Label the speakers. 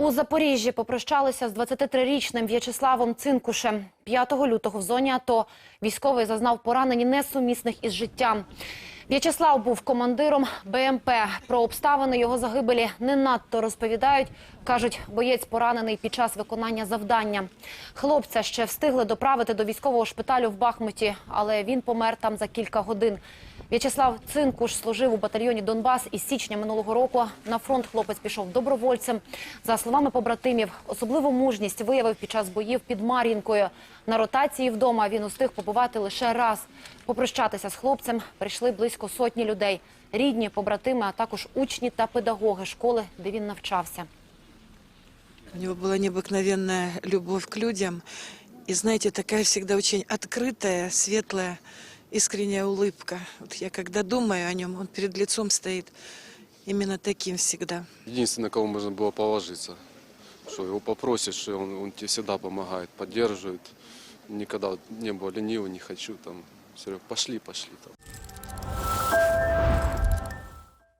Speaker 1: У Запоріжжі попрощалися з 23-річним В'ячеславом Цинкушем. 5 лютого в зоні АТО військовий зазнав поранені несумісних із життям. В'ячеслав був командиром БМП. Про обставини його загибелі не надто розповідають. Кажуть, боєць поранений під час виконання завдання. Хлопця ще встигли доправити до військового шпиталю в Бахмуті, але він помер там за кілька годин. В'ячеслав Цинкуш служив у батальйоні Донбас із січня минулого року. На фронт хлопець пішов добровольцем. За словами побратимів, особливу мужність виявив під час боїв під Мар'їнкою. На ротації вдома він устиг побувати лише раз. Попрощатися з хлопцем прийшли близько сотні людей. Рідні, побратими, а також учні та педагоги школи, де він навчався.
Speaker 2: У него была необыкновенная любовь к людям. И, знаете, такая всегда очень открытая, светлая, искренняя улыбка. Вот я когда думаю о нем, он перед лицом стоит именно таким всегда.
Speaker 3: Единственное, на кого можно было положиться, что его попросишь, и он, он тебе всегда помогает, поддерживает. Никогда вот не было ленивый, не хочу там. Серег, пошли, пошли там.